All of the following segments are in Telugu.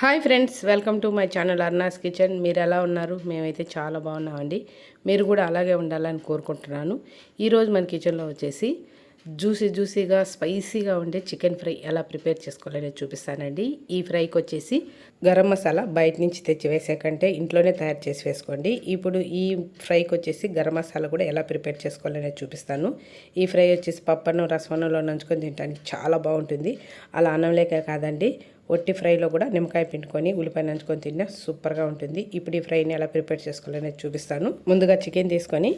Hi friends welcome to my channel Arnas kitchen. మీరు ఎలా ఉన్నారు? మేమైతే చాలా బాగున్నామండి. మీరు కూడా అలాగే ఉండాలని కోరుకుంటున్నాను. ఈరోజు మన కిచెన్లో వచ్చేసి జ్యూసీ జ్యూసీగా స్పైసీగా ఉండే చికెన్ ఫ్రై ఎలా ప్రిపేర్ చేసుకోవాలనేది చూపిస్తానండి. ఈ ఫ్రైకి వచ్చేసి గరం మసాలా బయట నుంచి తెచ్చి వేసే కంటే ఇంట్లోనే తయారు చేసి వేసుకోండి. ఇప్పుడు ఈ ఫ్రైకి వచ్చేసి గరం మసాలా కూడా ఎలా ప్రిపేర్ చేసుకోవాలనేది చూపిస్తాను. ఈ ఫ్రై వచ్చేసి పప్పన్నం రసమన్నంలో నంచుకొని తినడానికి చాలా బాగుంటుంది. అలా అన్నంలేకే కాదండి ఒట్టి ఫ్రైలో కూడా నిమ్మకాయ పిండుకొని ఉల్లిపాయ నంచుకొని తిన్నా సూపర్గా ఉంటుంది. ఇప్పుడు ఈ ఫ్రైని ఎలా ప్రిపేర్ చేసుకోవాలనేది చూపిస్తాను. ముందుగా చికెన్ తీసుకొని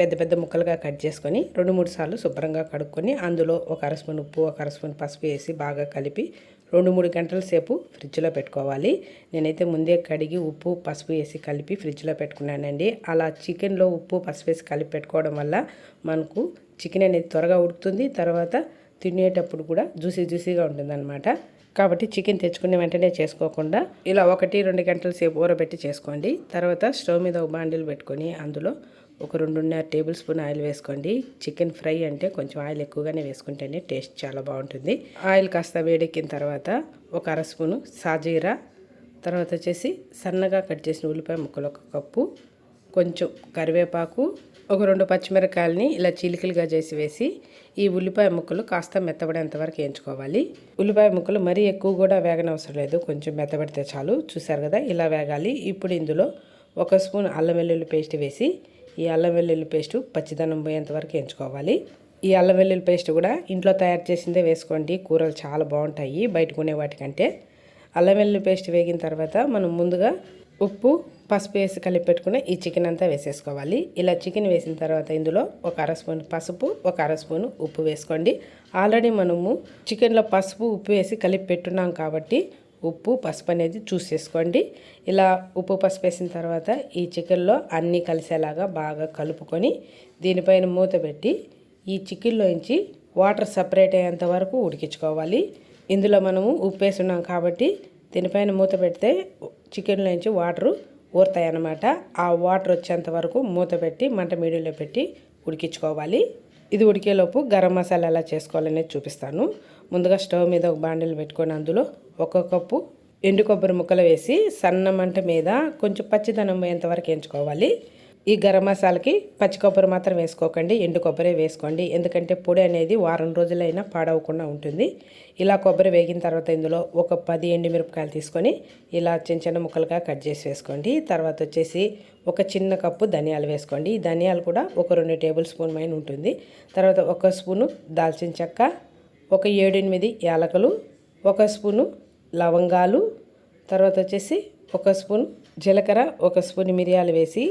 పెద్ద పెద్ద ముక్కలుగా కట్ చేసుకొని రెండు మూడు సార్లు శుభ్రంగా కడుక్కొని అందులో ఒక అర స్పూన్ ఉప్పు ఒక అర స్పూన్ పసుపు వేసి బాగా కలిపి రెండు మూడు గంటల సేపు ఫ్రిడ్జ్లో పెట్టుకోవాలి. నేనైతే ముందే కడిగి ఉప్పు పసుపు వేసి కలిపి ఫ్రిడ్జ్లో పెట్టుకున్నానండి. అలా చికెన్లో ఉప్పు పసుపు వేసి కలిపి పెట్టుకోవడం వల్ల మనకు చికెన్ అనేది త్వరగా ఉడుకుతుంది. తర్వాత తినేటప్పుడు కూడా జ్యూసీ జ్యూసీగా ఉంటుందన్నమాట. కాబట్టి చికెన్ తెచ్చుకునే వెంటనే చేసుకోకుండా ఇలా ఒకటి రెండు గంటల సేపు ఊరబెట్టి చేసుకోండి. తర్వాత స్టవ్ మీద ఒక బాండిల్ పెట్టుకొని అందులో ఒక రెండున్నర టేబుల్ స్పూన్ ఆయిల్ వేసుకోండి. చికెన్ ఫ్రై అంటే కొంచెం ఆయిల్ ఎక్కువగానే వేసుకుంటేనే టేస్ట్ చాలా బాగుంటుంది. ఆయిల్ కాస్త వేడెక్కిన తర్వాత ఒక అర స్పూను సాజీరా తర్వాత వచ్చేసి సన్నగా కట్ చేసిన ఉల్లిపాయ ముక్కలు ఒక కప్పు కొంచెం కరివేపాకు ఒక రెండు పచ్చిమిరకాయలని ఇలా చీలికలుగా చేసి వేసి ఈ ఉల్లిపాయ ముక్కలు కాస్త మెత్తబడేంత వరకు వేయించుకోవాలి. ఉల్లిపాయ ముక్కలు మరీ ఎక్కువ కూడా వేగనవసరం లేదు. కొంచెం మెత్తబడితే చాలు. చూసారు కదా ఇలా వేగాలి. ఇప్పుడు ఇందులో ఒక స్పూన్ అల్లం వెల్లుల్లి పేస్ట్ వేసి ఈ అల్లం వెల్లుల్లి పేస్ట్ పచ్చిదనం పోయేంత వరకు వేయించుకోవాలి. ఈ అల్లం వెల్లుల్లి పేస్ట్ కూడా ఇంట్లో తయారు చేసిందే వేసుకోండి. కూరలు చాలా బాగుంటాయి బయట కొనే వాటికంటే. అల్లం వెల్లుల్లి పేస్ట్ వేగిన తర్వాత మనం ముందుగా ఉప్పు పసుపు వేసి కలిపి పెట్టుకుని ఈ చికెన్ అంతా వేసేసుకోవాలి. ఇలా చికెన్ వేసిన తర్వాత ఇందులో ఒక అర స్పూన్ పసుపు ఒక అర స్పూన్ ఉప్పు వేసుకోండి. ఆల్రెడీ మనము చికెన్లో పసుపు ఉప్పు వేసి కలిపి పెట్టున్నాం కాబట్టి ఉప్పు పసుపు అనేది చూసేసుకోండి ఇలా ఉప్పు పసుపు వేసిన తర్వాత ఈ చికెన్లో అన్నీ కలిసేలాగా బాగా కలుపుకొని దీనిపైన మూత పెట్టి ఈ చికెన్లోంచి వాటర్ సపరేట్ అయ్యేంత వరకు ఉడికించుకోవాలి. ఇందులో మనము ఉప్పు వేసున్నాం కాబట్టి దీనిపైన మూత పెడితే చికెన్లోంచి వాటరు ఊరుతాయి అన్నమాట ఆ వాటర్ వచ్చేంత వరకు మూత పెట్టి మంట మీడియంలో పెట్టి ఉడికించుకోవాలి. ఇది ఉడికేలోపు గరం మసాలా ఎలా చేసుకోవాలనేది చూపిస్తాను. ముందుగా స్టవ్ మీద ఒక బాండిల్ పెట్టుకొని అందులో ఒక కప్పు ఎండు కొబ్బరి ముక్కలు వేసి సన్న మంట మీద కొంచెం పచ్చిదనం పోయేంత వరకు వేయించుకోవాలి. ఈ గరం మసాలాకి పచ్చి కొబ్బరి మాత్రం వేసుకోకండి ఎండు కొబ్బరి వేసుకోండి. ఎందుకంటే పొడి అనేది వారం రోజులైనా పాడవకుండా ఉంటుంది. ఇలా కొబ్బరి వేగిన తర్వాత ఇందులో ఒక పది ఎండు మిరపకాయలు తీసుకొని ఇలా చిన్న చిన్న ముక్కలుగా కట్ చేసి వేసుకోండి. తర్వాత వచ్చేసి ఒక చిన్న కప్పు ధనియాలు వేసుకోండి. ఈ ధనియాలు కూడా ఒక రెండు టేబుల్ స్పూన్ పైన ఉంటుంది. తర్వాత ఒక స్పూను దాల్చిన చెక్క ఒక ఏడెనిమిది యాలకులు ఒక స్పూను లవంగాలు తర్వాత వచ్చేసి ఒక స్పూన్ జీలకర్ర ఒక స్పూన్ మిరియాలు వేసి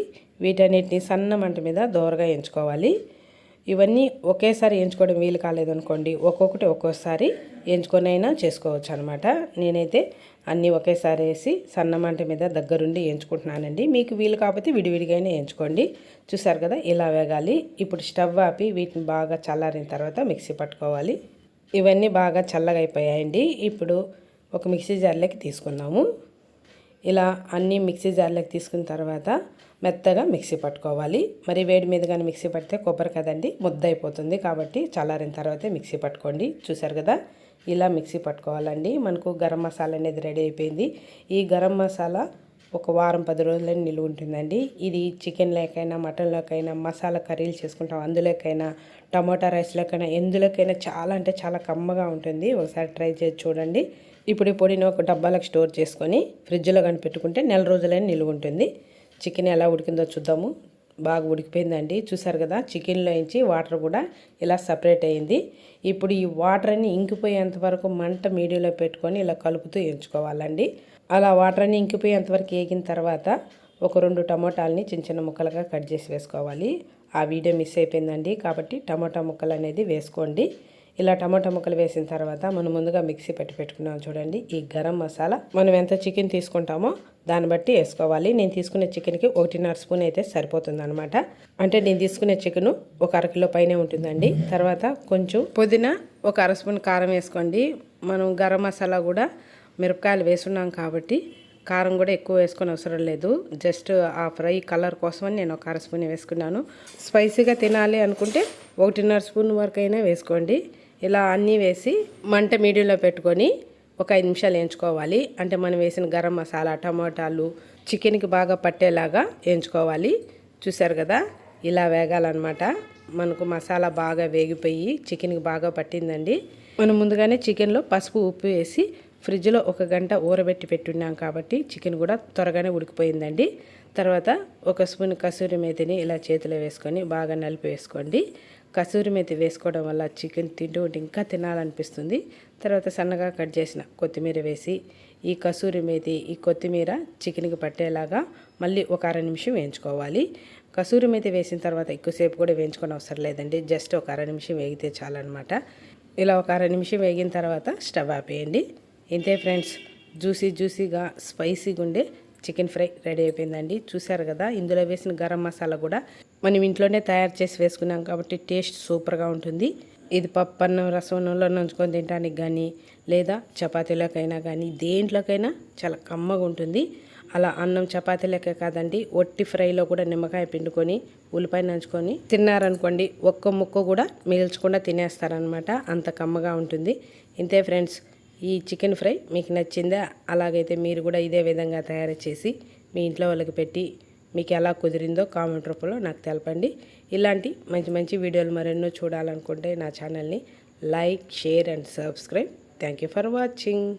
వీటన్నిటిని సన్న మంట మీద దోరగా ఎంచుకోవాలి. ఇవన్నీ ఒకేసారి ఎంచుకోవడం వీలు కాలేదనుకోండి ఒక్కొక్కటి ఒక్కోసారి ఎంచుకొనైనా చేసుకోవచ్చు అనమాట నేనైతే అన్నీ ఒకేసారి వేసి సన్న మంట మీద దగ్గరుండి ఎంచుకుంటున్నానండి. మీకు వీలు కాకపోతే విడివిడిగానే ఎంచుకోండి. చూసారు కదా ఇలా వేగాలి. ఇప్పుడు స్టవ్ ఆపి వీటిని బాగా చల్లారిన తర్వాత మిక్సీ పట్టుకోవాలి. ఇవన్నీ బాగా చల్లగా అయిపోయాయండి. ఇప్పుడు ఒక మిక్సీ జార్లోకి తీసుకుందాము ఇలా అన్నీ మిక్సీ జార్లోకి తీసుకున్న తర్వాత మెత్తగా మిక్సీ పట్టుకోవాలి. మరి వేడి మీద కానీ మిక్సీ పడితే కొబ్బరి కదండి ముద్ద అయిపోతుంది కాబట్టి చల్లారిన తర్వాతే మిక్సీ పట్టుకోండి. చూసారు కదా? ఇలా మిక్సీ పట్టుకోవాలండి. మనకు గరం మసాలా అనేది రెడీ అయిపోయింది. ఈ గరం మసాలా ఒక వారం పది రోజులని నిలువ ఉంటుందండి. ఇది చికెన్ లేకైనా మటన్లోకైనా మసాలా కర్రీలు చేసుకుంటాం. అందులోకైనా టమోటా రైస్లోకైనా ఎందులోకైనా చాలా అంటే చాలా కమ్మగా ఉంటుంది. ఒకసారి ట్రై చేసి చూడండి. ఇప్పుడు ఈ పొడిని ఒక డబ్బాలకు స్టోర్ చేసుకొని ఫ్రిడ్జ్లో కానీ పెట్టుకుంటే నెల రోజులైనా నిలువ ఉంటుంది. చికెన్ ఎలా ఉడికిందో చూద్దాము. బాగా ఉడికిపోయిందండి. చూసారు కదా చికెన్లో నుంచి వాటర్ కూడా ఇలా సపరేట్ అయింది. ఇప్పుడు ఈ వాటర్ని ఇంకిపోయేంతవరకు ఇంకిపోయేంత వరకు మంట మీడియంలో పెట్టుకొని ఇలా కలుపుతూ ఎంచుకోవాలండి. అలా వాటర్ని ఇంకిపోయేంతవరకు ఇంకిపోయేంత వరకు వేగిన తర్వాత ఒక రెండు టమోటాలని చిన్న చిన్న ముక్కలుగా కట్ చేసి వేసుకోవాలి. ఆ వీడియో మిస్ అయిపోయిందండి కాబట్టి టమోటా ముక్కలు అనేది వేసుకోండి. ఇలా టమాటా ముక్కలు వేసిన తర్వాత మనం ముందుగా మిక్సీ పెట్టి పెట్టుకున్నాం చూడండి. ఈ గరం మసాలా మనం ఎంత చికెన్ తీసుకుంటామో దాన్ని బట్టి వేసుకోవాలి. నేను తీసుకునే చికెన్కి ఒకటిన్నర స్పూన్ అయితే సరిపోతుంది అనమాట అంటే నేను తీసుకునే చికెను ఒక అరకిలో పైనే ఉంటుందండి. తర్వాత కొంచెం పుదీనా ఒక అర స్పూన్ కారం వేసుకోండి. మనం గరం మసాలా కూడా మిరపకాయలు వేసున్నాం కాబట్టి కారం కూడా ఎక్కువ వేసుకొని అవసరం లేదు. జస్ట్ ఆ ఫ్రై కలర్ కోసమని నేను ఒక అర స్పూన్ వేసుకున్నాను. స్పైసీగా తినాలి అనుకుంటే ఒకటిన్నర స్పూన్ వరకు అయినా వేసుకోండి. ఇలా అన్నీ వేసి మంట మీడియంలో పెట్టుకొని ఒక ఐదు నిమిషాలు వేయించుకోవాలి. అంటే మనం వేసిన గరం మసాలా టమాటాలు చికెన్కి బాగా పట్టేలాగా వేయించుకోవాలి. చూసారు కదా? ఇలా వేగాలన్నమాట. మనకు మసాలా బాగా వేగిపోయి చికెన్కి బాగా పట్టిందండి. మనం ముందుగానే చికెన్లో పసుపు ఉప్పు వేసి ఫ్రిడ్జ్లో ఒక గంట ఊరబెట్టి పెట్టున్నాం కాబట్టి చికెన్ కూడా త్వరగానే ఉడికిపోయిందండి. తర్వాత ఒక స్పూన్ కసూరి మేతిని ఇలా చేతిలో వేసుకొని బాగా నలిపి వేసుకోండి. కసూరి మేతి వేసుకోవడం వల్ల చికెన్ తింటూ ఉంటే ఇంకా తినాలనిపిస్తుంది. తర్వాత సన్నగా కట్ చేసిన కొత్తిమీర వేసి ఈ కసూరి మేతి ఈ కొత్తిమీర చికెన్కి పట్టేలాగా మళ్ళీ ఒక అర నిమిషం వేయించుకోవాలి. కసూరి మేతి వేసిన తర్వాత ఎక్కువసేపు కూడా వేయించుకొని అవసరం లేదండి. జస్ట్ ఒక అర నిమిషం వేగితే చాలన్నమాట. ఇలా ఒక అర నిమిషం వేగిన తర్వాత స్టవ్ ఆపేయండి. ఇంతే ఫ్రెండ్స్ జ్యూసీ జ్యూసీగా స్పైసీగా ఉండే చికెన్ ఫ్రై రెడీ అయిపోయిందండి. చూసారు కదా ఇందులో వేసిన గరం మసాలా కూడా మనం ఇంట్లోనే తయారు చేసి వేసుకున్నాం కాబట్టి టేస్ట్ సూపర్గా ఉంటుంది. ఇది పప్పు అన్నం రసం అన్నంలో నంచుకొని తినడానికి కానీ లేదా చపాతీలోకైనా కానీ దేంట్లోకైనా చాలా కమ్మగా ఉంటుంది. అలా అన్నం చపాతీ లెక్క కాదండి ఒట్టి ఫ్రైలో కూడా నిమ్మకాయ పిండుకొని ఉల్లిపాయ నంచుకొని తిన్నారనుకోండి ఒక్క ముక్క కూడా మిగిల్చకుండా తినేస్తారనమాట. అంత కమ్మగా ఉంటుంది. ఇంతే ఫ్రెండ్స్ ఈ చికెన్ ఫ్రై మీకు నచ్చిందా? అలాగైతే మీరు కూడా ఇదే విధంగా తయారు చేసి మీ ఇంట్లో వాళ్ళకి పెట్టి మీకు ఎలా కుదిరిందో కామెంట్ రూపంలో నాకు తెలపండి. ఇలాంటి మంచి మంచి వీడియోలు మరెన్నో చూడాలనుకుంటే నా ఛానల్ని like share and subscribe. Thank you for watching.